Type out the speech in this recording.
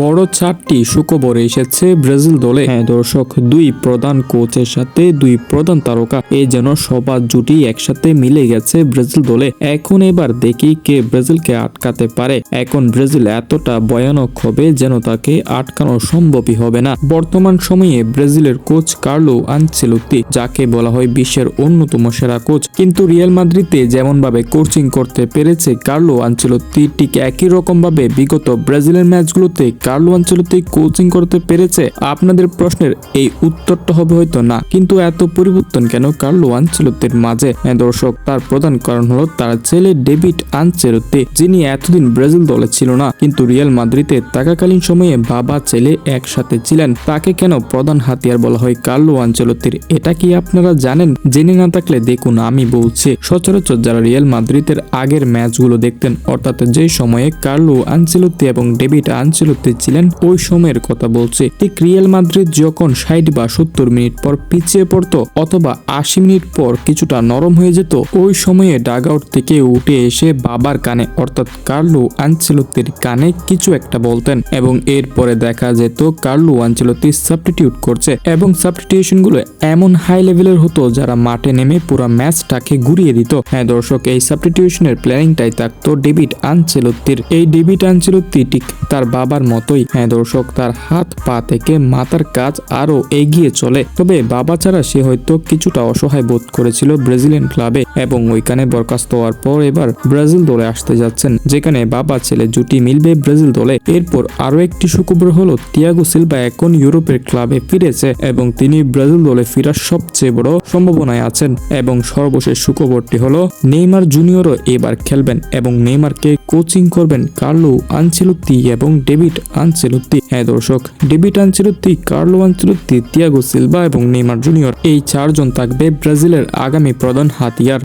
বড় চারটি সুখবর এসেছে ব্রাজিল দলে। হ্যাঁ দর্শক, দুই প্রধান কোচের সাথে দুই প্রধান তারকা। এই যেন সবার জুটি একসাথে মিলে গেছে ব্রাজিল দলে। এখন এবার দেখি কে ব্রাজিলকে আটকাতে পারে। এখন ব্রাজিল এতটা ভয়ানক হবে যেন তাকে আটকানো সম্ভবই হবে না। বর্তমান সময়ে ব্রাজিলের কোচ কার্লো আনচেলুত্তি, যাকে বলা হয় বিশ্বের অন্যতম সেরা কোচ। কিন্তু রিয়াল মাদ্রিদে যেমন ভাবে কোচিং করতে পেরেছে কার্লো আনচেলুত্তি, ঠিক একই রকম ভাবে বিগত ব্রাজিলের ম্যাচগুলোতে কার্লো আনচেলুত্তি কোচিং করতে পেরেছে, আপনাদের প্রশ্নের এই উত্তরটা হবে হয়তো না। কিন্তু এত পরিবর্তন কেন কার্লো আনচেলুত্তির মাঝে? হ্যাঁ দর্শক, তার প্রধান কারণ হলো তার ছেলে ডেভিড আনচেলুত্তি যিনি এতদিন ব্রাজিল দলে ছিল না। কিন্তু রিয়াল মাদ্রিদে থাকাকালীন সময়ে বাবা, ছেলে একসাথে ছিলেন। তাকে কেন প্রধান হাতিয়ার বলা হয় কার্লো আনচেলত্তির এটা কি আপনারা জানেন? জেনে না থাকলে দেখুন, আমি বলছি। সচরাচর যারা রিয়াল মাদ্রিদের আগের ম্যাচগুলো দেখতেন, অর্থাৎ যে সময়ে কার্লো আনচেলত্তি এবং ডেভিড আনচেলত্তি ছিলেন, ওই সময়ের কথা বলছি। ঠিক রিয়াল মাদ্রিদ যখন ষাট বা সত্তর মিনিট পর পিছিয়ে পড়তো অথবা আশি মিনিট পর কিছুটা নরম হয়ে যেত, ওই সময়ে ডাগ আউট থেকে উঠে এসে বাবার কানে, অর্থাৎ কার্লো আনচেলত্তির কানে কিছু একটা বলতেন এবং এরপরে দেখা যেত কার্লো আনচেলত্তি সাবস্টিটিউট করছে এবং সাবস্টিটিউশনগুলো এমন হাই লেভেলের হতো যারা মাঠে নেমে পুরো ম্যাচটাকে ঘুরিয়ে দিত। হ্যাঁ দর্শক, এই সাবস্টিটিউশনের প্ল্যানিংটাই থাকতো ডেভিড আনচেলত্তির। এই ডেভিড আনচেলত্তি ঠিক তার বাবার মতোই হ্যাঁ দর্শক, তার হাত পা থেকে মাথার কাজ আরও এগিয়ে চলে। তবে বাবা ছাড়া সে হয়তো কিছুটা অসহায় বোধ করেছিল ব্রাজিলিয়ান ক্লাবে এবং ওইখানে বরখাস্ত হওয়ার পর এবার ব্রাজিল দলে আসতে যাচ্ছেন, যেখানে বাবা ছেলে জুটি মিলবে ব্রাজিল দলে। এরপর আরও একটি সুখবর হলো, তিয়াগো সিলভা এখন ইউরোপের ক্লাবে ফিরেছে এবং তিনি ব্রাজিল দলে ফেরার সবচেয়ে বড় সম্ভাবনায় আছেন। এবং সর্বশেষ সুখবরটি হলো, নেইমার জুনিয়রও এবার খেলবেন এবং নেইমারকে কোচিং করবেন কার্লো আনচেলুত্তি এবং ডেভিড আনচেলুত্তি। হ্যাঁ দর্শক, David Ancelotti, Carlo Ancelotti, Thiago Silva এবং নেইমার জুনিয়র। এই চারজন থাকবে ব্রাজিলের আগামী প্রধান হাতিয়ার।